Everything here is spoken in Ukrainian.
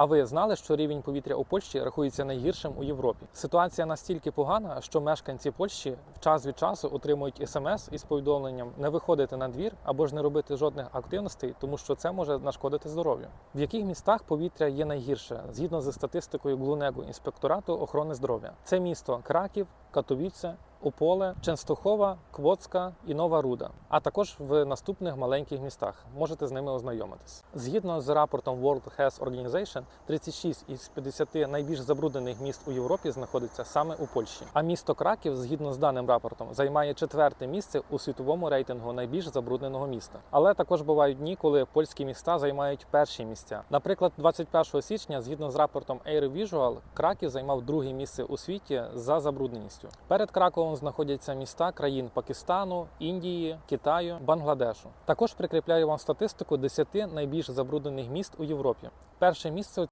А ви знали, що рівень повітря у Польщі рахується найгіршим у Європі? Ситуація настільки погана, що мешканці Польщі в час від часу отримують смс із повідомленням не виходити на двір або ж не робити жодних активностей, тому що це може нашкодити здоров'ю. В яких містах повітря є найгірше згідно з статистикою Глунегу інспекторату охорони здоров'я? Це місто Краків, Катовіце, Ополе, Ченстохова, Квоцка і Нова Руда, а також в наступних маленьких містах. Можете з ними ознайомитись. Згідно з рапортом World Health Organization, 36 із 50 найбільш забруднених міст у Європі знаходиться саме у Польщі. А місто Краків, згідно з даним рапортом, займає четверте місце у світовому рейтингу найбільш забрудненого міста. Але також бувають дні, коли польські міста займають перші місця. Наприклад, 21 січня, згідно з рапортом Air Visual, Краків займав друге місце у світі за забрудненістю. Перед Краковом знаходяться міста країн Пакистану, Індії, Китаю, Бангладешу. Також прикріпляю вам статистику 10 найбільш забруднених міст у Європі. Перше місце у